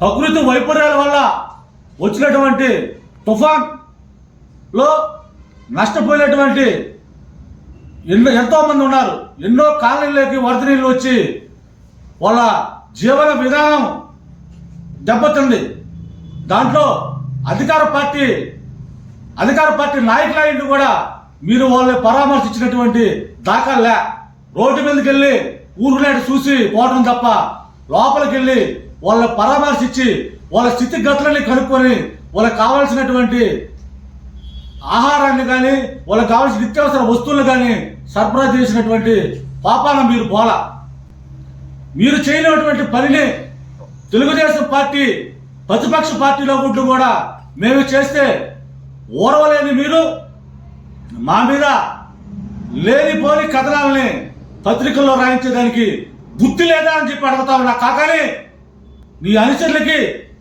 ప్రకృతి వైపర్యాల వల్ల వచ్చినటువంటి తుఫాన్లో నష్టపోయినటువంటి ఎన్నో ఎంతోమంది ఉన్నారు. ఎన్నో కాలనీలోకి వరద నీళ్ళు వచ్చి వాళ్ళ జీవన విధానం దెబ్బతింది. దాంట్లో అధికార పార్టీ అధికార పార్టీ నాయకులైంది కూడా మీరు వాళ్ళని పరామర్శించినటువంటి దాఖలే రోడ్డు మీదకి వెళ్ళి ఊరునేటి చూసి పోవడం తప్ప లోపలికి వెళ్ళి వాళ్ళ పరామర్శించి వాళ్ళ స్థితిగతులని కనుక్కొని వాళ్ళకి కావాల్సినటువంటి ఆహారాన్ని కానీ వాళ్ళకి కావాల్సిన నిత్యావసర వస్తువులు కానీ సరఫరా చేసినటువంటి పాపాన మీరు పోల. మీరు చేయనటువంటి పనిని తెలుగుదేశం పార్టీ ప్రతిపక్ష పార్టీలో ఉంటూ కూడా మేము చేస్తే ఓర్వలేని మీరు మా మీద లేనిపోని కథనాలని పత్రికల్లో రాయించేదానికి బుద్ధి లేదా అని చెప్పి అడుగుతా ఉన్నా. కాకని నీ అనుచరులకి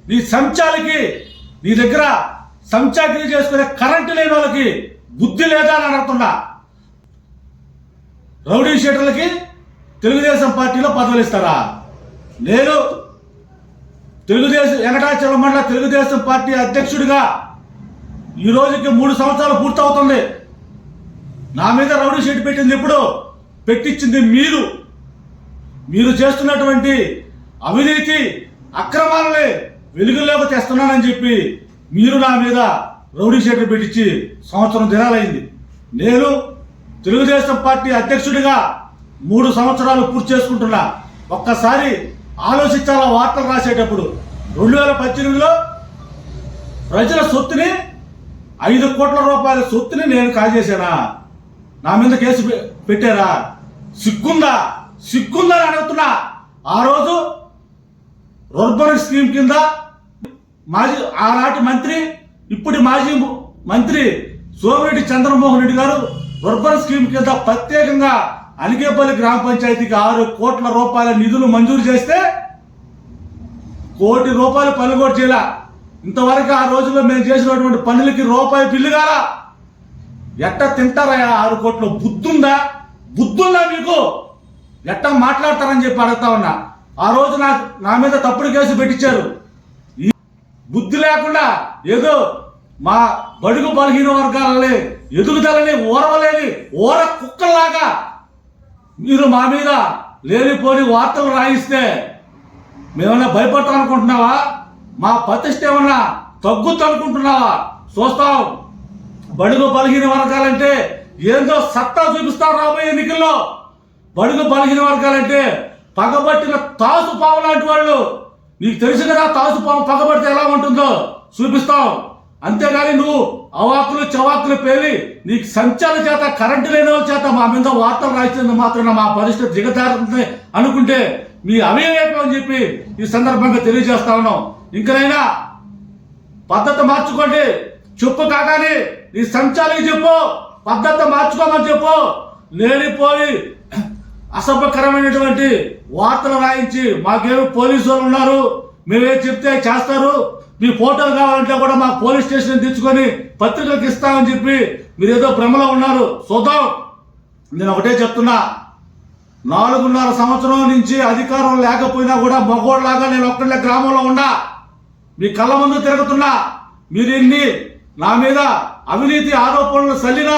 నీ సంచాలకి నీ దగ్గర సంచాగిరి చేసుకునే కరెంటు లేని వాళ్ళకి బుద్ధి లేదా అని అడుగుతున్నా. రౌడీ షీటర్లకి తెలుగుదేశం పార్టీలో పదవులు ఇస్తారా? నేను తెలుగుదేశం వెంకటాచలం మండల తెలుగుదేశం పార్టీ అధ్యక్షుడిగా ఈ రోజుకి మూడు సంవత్సరాలు పూర్తవుతుంది. నా మీద రౌడీ షీట్ పెట్టింది ఎప్పుడు? పెట్టించింది మీరు. మీరు చేస్తున్నటువంటి అవినీతి అక్రమాలని వెలుగులోకి తెస్తున్నానని చెప్పి మీరు నా మీద రౌడీ షీట్లు పెట్టించి సంవత్సరం దినాలైంది. నేను తెలుగుదేశం పార్టీ అధ్యక్షుడిగా మూడు సంవత్సరాలు పూర్తి చేసుకుంటున్నా. ఒక్కసారి ఆలోచించాలా వార్తలు రాసేటప్పుడు? రెండు వేల పద్దెనిమిదిలో ప్రజల సొత్తుని ఐదు కోట్ల రూపాయల సొత్తుని నేను కాజేశానా? నా మీద కేసు పె- పెట్టారా? సిగ్గుందా? సిగ్గుందా అని అడుగుతున్నా. ఆ రోజు రూర్బన్ స్కీమ్ కింద మాజీ ఆనాటి మంత్రి ఇప్పుడు మాజీ మంత్రి సోమిరెడ్డి చంద్రమోహన్ రెడ్డి గారు రూర్బన్ స్కీమ్ కింద ప్రత్యేకంగా అనికేపల్లి గ్రామ పంచాయతీకి ఆరు కోట్ల రూపాయల నిధులు మంజూరు చేస్తే కోటి రూపాయలు పనులు కూడా చేయాల. ఇంతవరకు ఆ రోజుల్లో మేము చేసినటువంటి పనులకి రూపాయి బిల్లు కాల. ఎట్ట తింటారా ఆరు కోట్లు? బుద్ధుందా? బుద్ధుందా మీకు? ఎట్ట మాట్లాడతారని చెప్పి అడుగుతా ఉన్నా. ఆ రోజు నా నా మీద తప్పుడు కేసు పెట్టించారు. బుద్ధి లేకుండా ఏదో మా బడుగు బలహీన వర్గాలని ఎదుగుదలని ఓరవలేని ఓర కుక్కలాగా మీరు మా మీద లేనిపోని వార్తలు రాయిస్తే మేమన్నా భయపడతాం అనుకుంటున్నావా? మా ప్రతిష్ట ఏమన్నా తగ్గుద్ది అనుకుంటున్నావా? చూస్తాం. బడుగు బలహీన వర్గాలంటే ఏందో సత్తా చూపిస్తాం రాబోయే ఎన్నికల్లో. బడుగు బలహీన వర్గాలంటే పగబట్టిన తాసు పావు లాంటి వాళ్ళు. నీకు తెలుసు కదా తాసు పాము పగబడితే ఎలా ఉంటుందో? చూపిస్తాం. అంతేగాని నువ్వు అవాకులు చవాకులు పేలి నీకు సంచాల చేత కరెంటు లేని వాళ్ళ చేత మా మీద వార్తలు రాసింది మాత్రం మా పరిస్థితి దిగజారుతుంది అనుకుంటే మీ అవివేకం అని చెప్పి ఈ సందర్భంగా తెలియజేస్తా ఉన్నాం. ఇంకనైనా పద్ధతి మార్చుకోండి. చెప్పు కాగానే నీ సంచాలకి చెప్పు. పద్ధతి మార్చుకోమని చెప్పు. లేనిపోయి అసభ్యకరమైనటువంటి వార్తలు రాయించి మాకేమి పోలీసు వాళ్ళు ఉన్నారు మేమే చెప్తే చేస్తారు మీ ఫోటోలు కావాలంటే కూడా మా పోలీస్ స్టేషన్ తెచ్చుకొని పత్రికలకు ఇస్తామని చెప్పి మీరు ఏదో భ్రమలో ఉన్నారు. చూద్దాం. నేను ఒకటే చెప్తున్నా. నాలుగున్నర సంవత్సరం నుంచి అధికారం లేకపోయినా కూడా మగోళ్ళలాగా నేను ఒక్కళ్ళే గ్రామంలో ఉన్నా. మీ కళ్ళ ముందు తిరుగుతున్నా. మీరు ఎన్ని నా మీద అవినీతి ఆరోపణలు సల్లినా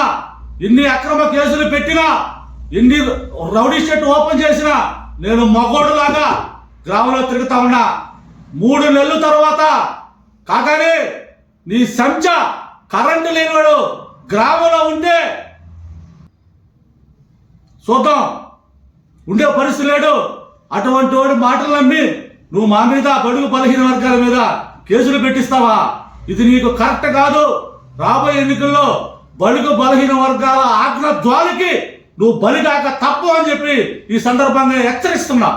ఎన్ని అక్రమ కేసులు పెట్టినా ఎన్ని రౌడీ షెట్ ఓపెన్ చేసినా నేను మగోడులాగా గ్రామంలో తిరుగుతా ఉన్నా. మూడు నెలల తర్వాత కాకానే నీ సంచ కరెంటు లేనివాడు గ్రామంలో ఉంటే చూద్దాం. ఉండే పరిస్థితి లేడు. అటువంటి వాడి మాటలు నమ్మి నువ్వు మా మీద బడుగు బలహీన వర్గాల మీద కేసులు పెట్టిస్తావా? ఇది నీకు కరెక్ట్ కాదు. రాబోయే ఎన్నికల్లో బడుగు బలహీన వర్గాల ఆజ్ఞ ద్వారికి నువ్వు బలిగాక తప్పు అని చెప్పి ఈ సందర్భంగా హెచ్చరిస్తున్నా.